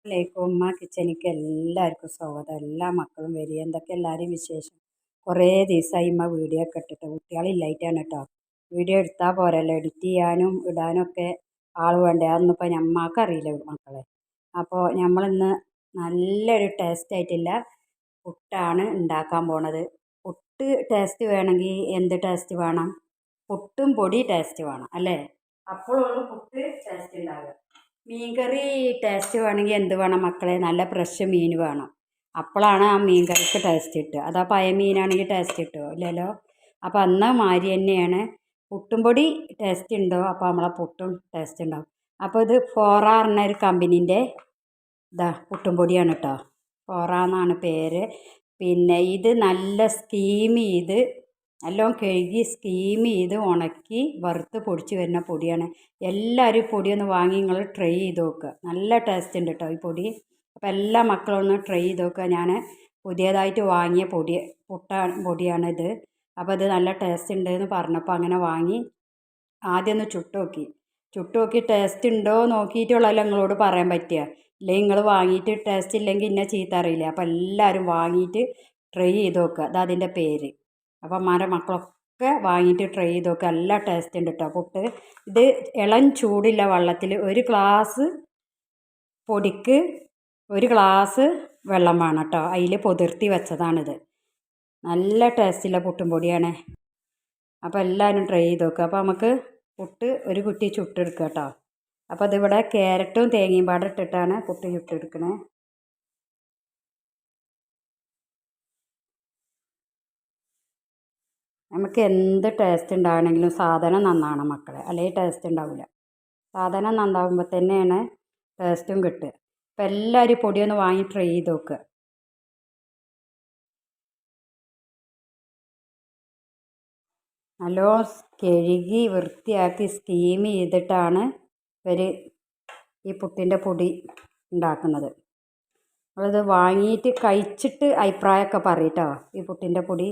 അസ്സലാമലൈക്കും ഉമ്മ കിച്ചനിക്ക് എല്ലാവർക്കും സ്വാഗതം. എല്ലാ മക്കളും വരിക. എന്തൊക്കെ എല്ലാവരും വിശേഷം? കുറേ ദിവസമായി ഉമ്മ വീഡിയോ ഒക്കെ ഇട്ടിട്ട്. കുട്ടികളില്ലായിട്ടാണ് കേട്ടോ വീഡിയോ എടുത്താൽ പോരല്ലോ. എഡിറ്റ് ചെയ്യാനും ഇടാനും ഒക്കെ ആൾ വേണ്ടേ? അതൊന്നും ഇപ്പോൾ ഞമ്മക്ക് അറിയില്ല മക്കളെ. അപ്പോൾ നമ്മളിന്ന് നല്ലൊരു ടേസ്റ്റ് ആയിട്ടില്ല പുട്ടാണ് ഉണ്ടാക്കാൻ പോണത്. പുട്ട് ടേസ്റ്റ് വേണമെങ്കിൽ എന്ത് ടേസ്റ്റ് വേണം? പുട്ടും പൊടി ടേസ്റ്റ് വേണം അല്ലേ? അപ്പോഴുള്ളൂ പുട്ട് ടേസ്റ്റ് ഉണ്ടാവുക മീൻകറി ടേസ്റ്റ് വേണമെങ്കിൽ എന്ത് വേണം മക്കളെ? നല്ല ഫ്രഷ് മീൻ വേണം. അപ്പോഴാണ് ആ മീൻകറിക്ക് ടേസ്റ്റ് കിട്ടുക. അതാ പയ മീനാണെങ്കിൽ ടേസ്റ്റ് കിട്ടുമോ ഇല്ലല്ലോ. അപ്പോൾ അന്ന് മാരി തന്നെയാണ്. പുട്ടും പൊടി ടേസ്റ്റ് ഉണ്ടോ? അപ്പോൾ നമ്മളെ പുട്ടും ടേസ്റ്റ് ഉണ്ടാവും. അപ്പോൾ ഇത് ഫോറ പറഞ്ഞ ഒരു കമ്പനീന്റെ ഇതാ പുട്ടും പൊടിയാണ് കേട്ടോ ഫോറ എന്നാണ് പേര്. പിന്നെ ഇത് നല്ല സ്റ്റീം ചെയ്ത് നല്ലോണം കഴുകി സ്റ്റീം ചെയ്ത് ഉണക്കി വറുത്ത് പൊടിച്ച് വരുന്ന പൊടിയാണ്. എല്ലാവരും പൊടിയൊന്ന് വാങ്ങി നിങ്ങൾ ട്രൈ ചെയ്ത് നോക്കുക നല്ല ടേസ്റ്റ് ഉണ്ട് കേട്ടോ ഈ പൊടി. അപ്പോൾ എല്ലാ മക്കളും ഒന്ന് ട്രൈ ചെയ്ത് നോക്കുക ഞാൻ പുതിയതായിട്ട് വാങ്ങിയ പൊടി പുട്ട പൊടിയാണിത് അപ്പോൾ ഇത് നല്ല ടേസ്റ്റ് ഉണ്ട് എന്ന് പറഞ്ഞപ്പോൾ അങ്ങനെ വാങ്ങി. ആദ്യം ഒന്ന് ചുട്ട് നോക്കി. ചുട്ട് നോക്കി ടേസ്റ്റ് ഉണ്ടോ നോക്കിയിട്ടുള്ളല്ലോ നിങ്ങളോട് പറയാൻ പറ്റുക ഇല്ലെങ്കിൽ നിങ്ങൾ വാങ്ങിയിട്ട് ടേസ്റ്റ് ഇല്ലെങ്കിൽ എന്നെ ചീത്ത അറിയില്ല? അപ്പോൾ എല്ലാവരും വാങ്ങിയിട്ട് ട്രൈ ചെയ്ത് നോക്കുക അത് അതിന്റെ പേര്. അപ്പം അമ്മമാരെ മക്കളൊക്കെ വാങ്ങിയിട്ട് ട്രൈ ചെയ്ത് നോക്കുക നല്ല ടേസ്റ്റ് ഉണ്ട് കേട്ടോ പുട്ട്. ഇത് ഇളം ചൂടില്ല വള്ളത്തിൽ ഒരു ഗ്ലാസ് പൊടിക്ക് ഒരു ഗ്ലാസ് വെള്ളം വേണം കേട്ടോ അതിൽ പൊതിർത്തി വെച്ചതാണിത്. നല്ല ടേസ്റ്റുള്ള പുട്ടും പൊടിയാണ്. അപ്പോൾ എല്ലാവരും ട്രൈ ചെയ്ത് നോക്കുക അപ്പോൾ നമുക്ക് പുട്ട് ഒരു കുട്ടി ചുട്ടെടുക്കുക കേട്ടോ അപ്പോൾ അതിവിടെ ക്യാരറ്റും തേങ്ങയും പാടെ ഇട്ടിട്ടാണ് പുട്ട് ചുട്ടെടുക്കണേ. നമുക്ക് എന്ത് ടേസ്റ്റ് ഉണ്ടാവണമെങ്കിലും സാധനം നന്നാണ് മക്കളെ. അല്ലെങ്കിൽ ടേസ്റ്റ് ഉണ്ടാവില്ല സാധനം നന്നാവുമ്പോൾ തന്നെയാണ് ടേസ്റ്റും കിട്ടുക. അപ്പം എല്ലാവരും പൊടിയൊന്ന് വാങ്ങി ട്രൈ ചെയ്ത് നോക്കുക നല്ലോണം കഴുകി വൃത്തിയാക്കി സ്റ്റീം ചെയ്തിട്ടാണ് ഇവർ ഈ പുട്ടിന്റെ പൊടി ഉണ്ടാക്കുന്നത് നമ്മളിത് വാങ്ങിയിട്ട് കഴിച്ചിട്ട് അഭിപ്രായമൊക്കെ പറയട്ടോ ഈ പുട്ടിന്റെ പൊടി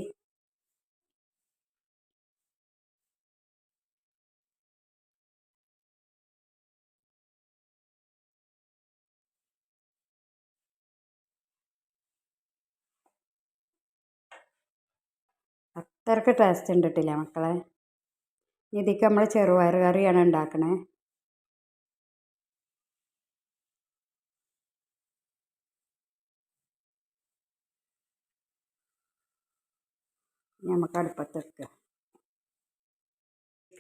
അത്രയ്ക്ക് ടേസ്റ്റ് ഉണ്ട് കിട്ടില്ല മക്കളെ? ഇതിക്ക് നമ്മൾ ചെറുപയർ കറിയാണ് ഉണ്ടാക്കണേ നമുക്ക് അടുപ്പത്ത് വെക്കുക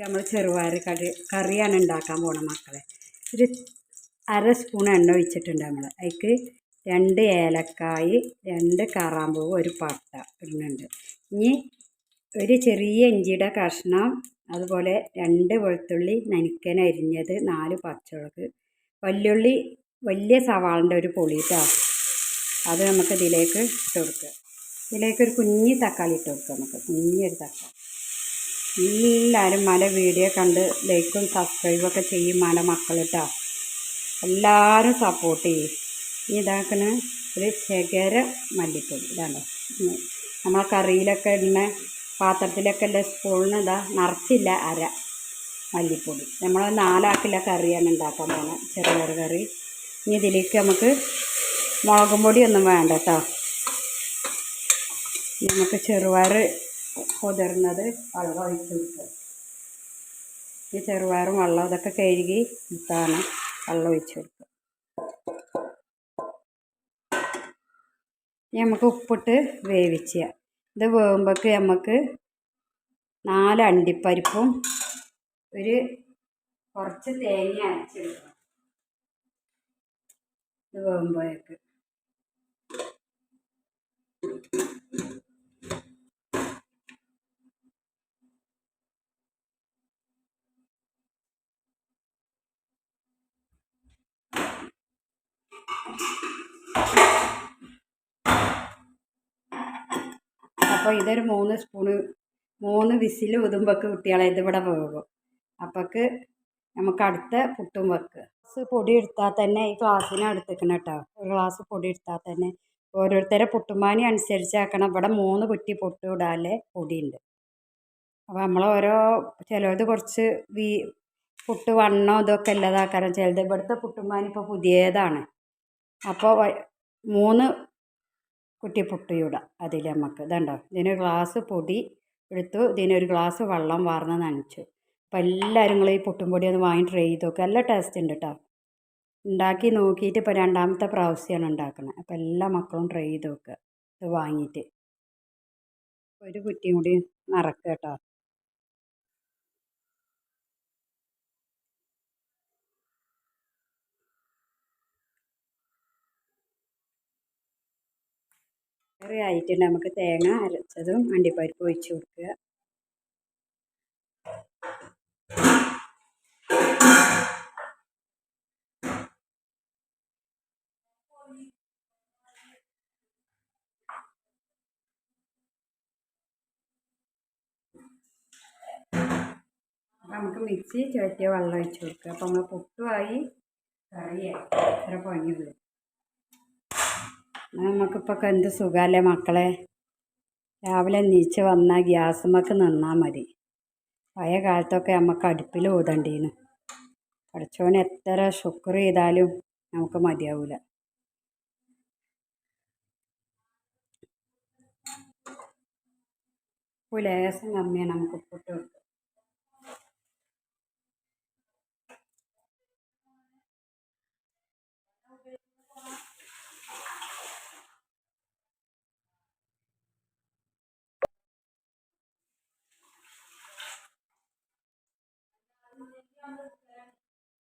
നമ്മൾ ചെറുപയർ കറി കറിയാണ് ഉണ്ടാക്കാൻ പോണ മക്കളെ. ഒരു അര സ്പൂൺ എണ്ണ ഒഴിച്ചിട്ടുണ്ട് നമ്മൾ അതിക്ക് രണ്ട് ഏലക്കായ് രണ്ട് കറാമ്പൂവ് ഒരു പട്ട ഇടുന്നുണ്ട്. ഇനി ഒരു ചെറിയ ഇഞ്ചിയുടെ കഷ്ണം അതുപോലെ രണ്ട് വെളുത്തുള്ളി നനിക്കൻ അരിഞ്ഞത് നാല് പച്ചമുളക് വല്യുള്ളി വലിയ സവാളിന്റെ ഒരു പൊളി കേട്ടോ അത് നമുക്ക് ഇതിലേക്ക് ഇട്ട് കൊടുക്കുക. ഇതിലേക്ക് ഒരു കുഞ്ഞി തക്കാളി ഇട്ട് കൊടുക്കുക നമുക്ക്. കുഞ്ഞൊരു തക്കാളി. എല്ലാവരും മല വീഡിയോ കണ്ട് ലൈക്കും സബ്സ്ക്രൈബൊക്കെ ചെയ്യും മല മക്കളിട്ടോ. എല്ലാവരും സപ്പോർട്ട് ചെയ്യും. ഇതാക്കണ ഒരു ശകര മല്ലിപ്പൊടി. ഇതാണ് നമ്മൾ കറിയിലൊക്കെ ഇടുന്ന പാത്രത്തിലൊക്കെ ഉള്ള സ്പൂണിന് ഇതാ നിറച്ചില്ല അര മല്ലിപ്പൊടി. നമ്മൾ നാലാക്കില്ല കറിയാണ് ഉണ്ടാക്കാൻ പോകുന്നത് ചെറുപയർ കറി. ഇനി ഇതിലേക്ക് നമുക്ക് മുളകും പൊടിയൊന്നും വേണ്ട കേട്ടോ നമുക്ക് ചെറുപയർ കുതിർന്നത് വെള്ളം ഒഴിച്ച് കൊടുക്കുക. ഈ ചെറുപയറും വെള്ളം ഇതൊക്കെ കഴുകി ഇട്ടാണ് വെള്ളം ഒഴിച്ച് കൊടുക്കുക. നമുക്ക് ഉപ്പിട്ട് വേവിച്ച ഇത് വേകുമ്പോഴേക്ക് നമുക്ക് നാല് അണ്ടിപ്പരിപ്പും ഒരു കുറച്ച് തേങ്ങ അരച്ചെടുക്കണം. ഇത് വേകുമ്പോഴേക്ക് അപ്പോൾ ഇതൊരു മൂന്ന് സ്പൂണ് മൂന്ന് വിസിൽ ഉതുമ്പക്ക് കുട്ടികളെ ഇതിവിടെ വേകും അപ്പോൾക്ക് നമുക്ക് അടുത്ത പുട്ടും വെക്കുക ഗ്ലാസ് പൊടി എടുത്താൽ തന്നെ ഈ ഗ്ലാസ്സിന് എടുത്തേക്കണം കേട്ടോ ഒരു ഗ്ലാസ് പൊടി എടുത്താൽ തന്നെ ഓരോരുത്തരെ പുട്ടുമാനി അനുസരിച്ചാക്കണം. ഇവിടെ മൂന്ന് കുറ്റി പൊട്ട് ഇടാല്ലേ പൊടിയുണ്ട്. അപ്പോൾ നമ്മൾ ഓരോ ചിലത് കുറച്ച് വീ പുട്ട് വണ്ണോ ഇതൊക്കെ ഉള്ളതാക്കാരം ചിലത് ഇവിടുത്തെ പുട്ടുമാനി ഇപ്പോൾ പുതിയതാണ്. അപ്പോൾ മൂന്ന് കുറ്റി പുട്ട് ചൂടാം അതിൽ നമുക്ക് ഇതുണ്ടോ? ഇതിനൊരു ഗ്ലാസ് പൊടി എടുത്തു ഇതിനൊരു ഗ്ലാസ് വെള്ളം വാർന്ന് നനച്ചു. അപ്പോൾ എല്ലാവരും നിങ്ങൾ ഈ പുട്ടും പൊടി ഒന്ന് വാങ്ങി ട്രൈ ചെയ്ത് നോക്കുക നല്ല ടേസ്റ്റ് ഉണ്ട് കേട്ടോ ഉണ്ടാക്കി നോക്കിയിട്ട് ഇപ്പോൾ രണ്ടാമത്തെ പ്രാവശ്യമാണ് ഉണ്ടാക്കുന്നത് അപ്പോൾ എല്ലാ മക്കളും ട്രൈ ചെയ്ത് നോക്കുക ഇത് വാങ്ങിയിട്ട്. ഒരു കുറ്റിയും കൂടി നിറക്കുക കേട്ടോ കറി ആയിട്ടുണ്ട്. നമുക്ക് തേങ്ങ അരച്ചതും അണ്ടിപ്പരിപ്പ് ഒഴിച്ച് കൊടുക്കുക. നമുക്ക് മിക്സി ചുവറ്റിയ വെള്ളം ഒഴിച്ച് കൊടുക്കുക. അപ്പോൾ നമ്മൾ പുട്ടുമായി കറിയായി. ഇത്ര പണിയുള്ളൂ. നമുക്കിപ്പോൾ എന്ത് സുഖമല്ലേ മക്കളെ? രാവിലെ നീച്ച് വന്നാൽ ഗ്യാസുമ്മക്ക് നിന്നാൽ മതി. പഴയ കാലത്തൊക്കെ നമുക്ക് അടുപ്പിൽ ഊതണ്ടീന്. പഠിച്ചോന് എത്ര ശുക്ർ ചെയ്താലും നമുക്ക് മതിയാവില്ല ലേശം കമ്മിയാണ് നമുക്ക് ഉപ്പിട്ട് കൊടുക്കുക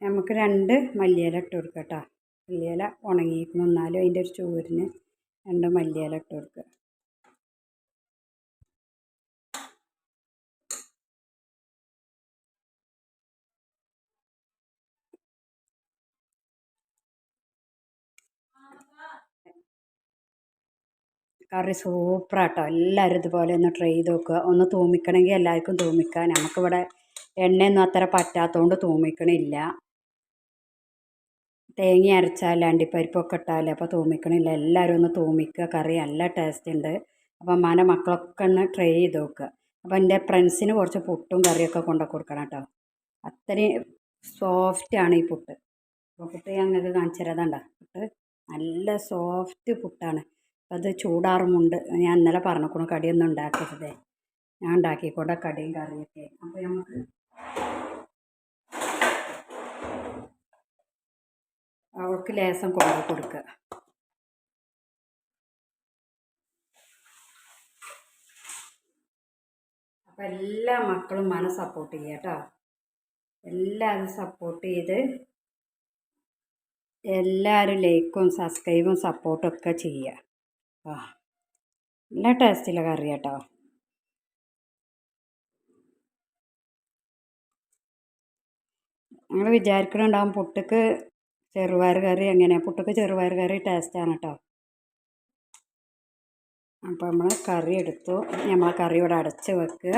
നമുക്ക് രണ്ട് മല്ലിയില ഇട്ട് കൊടുക്കാം കേട്ടോ മല്ലിയില ഉണങ്ങിയിരിക്കണം എന്നാലും അതിന്റെ ഒരു ചോറിന് രണ്ട് മല്ലിയില ഇട്ട് കൊടുക്കുക കറി സൂപ്പറാട്ടോ എല്ലാവരും ഇതുപോലെ ഒന്ന് ട്രൈ ചെയ്ത് നോക്കുക ഒന്ന് തൂമിക്കണമെങ്കിൽ എല്ലാവർക്കും തൂമിക്കാം. നമുക്കിവിടെ എണ്ണയൊന്നും അത്ര പറ്റാത്തതുകൊണ്ട് തൂമിക്കണില്ല. തേങ്ങ അരച്ചാൽ അണ്ടിപ്പരിപ്പൊക്കെ ഇട്ടാൽ അപ്പോൾ തൂമിക്കണില്ല. എല്ലാവരും ഒന്ന് തൂമിക്കുക. കറി നല്ല ടേസ്റ്റ് ഉണ്ട്. അപ്പോൾ അമ്മാന്റെ മക്കളൊക്കെ ഒന്ന് ട്രൈ ചെയ്ത് നോക്കുക. അപ്പോൾ എന്റെ ഫ്രണ്ട്സിന് കുറച്ച് പുട്ടും കറിയൊക്കെ കൊണ്ടു കൊടുക്കണം കേട്ടോ. അത്രയും സോഫ്റ്റാണ് ഈ പുട്ട്. അപ്പോൾ പുട്ട് ഞങ്ങൾക്ക് കാണിച്ചു തരാതണ്ട പുട്ട്. നല്ല സോഫ്റ്റ് പുട്ടാണ്. അത് ചൂടാറുമുണ്ട്. ഞാൻ ഇന്നലെ പറഞ്ഞേക്കണു കടിയൊന്നും ഉണ്ടാക്കരുതേ. ഞാൻ ഉണ്ടാക്കിക്കൊണ്ട് കടിയും കറിയൊക്കെ. അപ്പോൾ നമുക്ക് അവൾക്ക് ലേസം കൊണ്ടു കൊടുക്കുക. അപ്പം എല്ലാ മക്കളും മന സപ്പോർട്ട് ചെയ്യുക കേട്ടോ. എല്ലാവരും സപ്പോർട്ട് ചെയ്ത് എല്ലാവരും ലൈക്കും സബ്സ്ക്രൈബും സപ്പോർട്ടും ഒക്കെ ചെയ്യുക. ആ നല്ല ടേസ്റ്റിലെ കറി കേട്ടോ. ഞങ്ങൾ വിചാരിക്കണുണ്ടാവും പുട്ടുക്ക് ചെറുപയർ കറി എങ്ങനെയാണ് പുട്ടൊക്കെ ചെറുപയർ കറി ടേസ്റ്റാണ് കേട്ടോ അപ്പോൾ നമ്മൾ കറി എടുത്തു. നമ്മൾ കറി ഇവിടെ അടച്ച് വെക്കുക.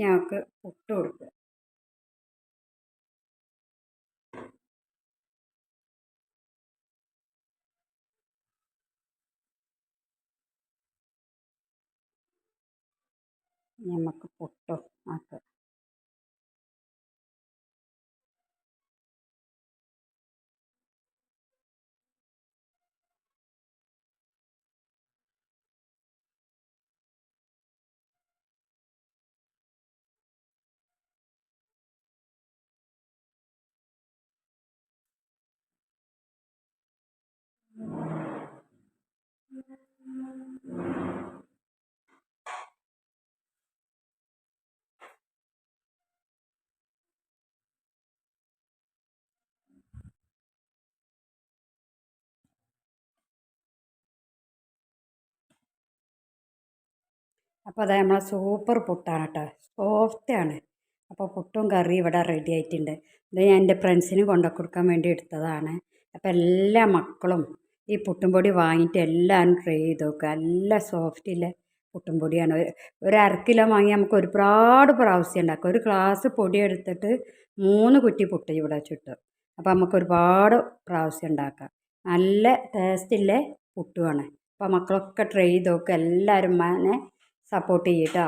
ഞങ്ങൾക്ക് പുട്ട് കൊടുക്കുക. നമുക്ക് പുട്ടും ആക്കുക അപ്പോൾ അത് നമ്മളെ സൂപ്പർ പുട്ടാണ് കേട്ടോ സോഫ്റ്റാണ് അപ്പോൾ പുട്ടും കറി ഇവിടെ റെഡി ആയിട്ടുണ്ട്. ഇത് ഞാൻ എന്റെ ഫ്രണ്ട്സിന് കൊണ്ടു കൊടുക്കാൻ വേണ്ടി എടുത്തതാണ്. അപ്പോൾ എല്ലാ മക്കളും ഈ പുട്ടും പൊടി വാങ്ങിയിട്ട് എല്ലാവരും ട്രൈ ചെയ്ത് നോക്കുക നല്ല സോഫ്റ്റില്ല പുട്ടും പൊടിയാണ്. ഒരു അര കിലോ വാങ്ങി നമുക്ക് ഒരുപാട് പ്രാവശ്യം ഉണ്ടാക്കാം ഒരു ഗ്ലാസ് പൊടി എടുത്തിട്ട് മൂന്ന് കുറ്റി പുട്ട് ഇവിടെ ചുട്ടും. അപ്പോൾ നമുക്ക് ഒരുപാട് പ്രാവശ്യം ഉണ്ടാക്കാം. നല്ല ടേസ്റ്റിലെ പുട്ടുമാണ് അപ്പോൾ മക്കളൊക്കെ ട്രൈ ചെയ്ത് നോക്കുക എല്ലാവരും സപ്പോർട്ട് ചെയ്യട്ടോ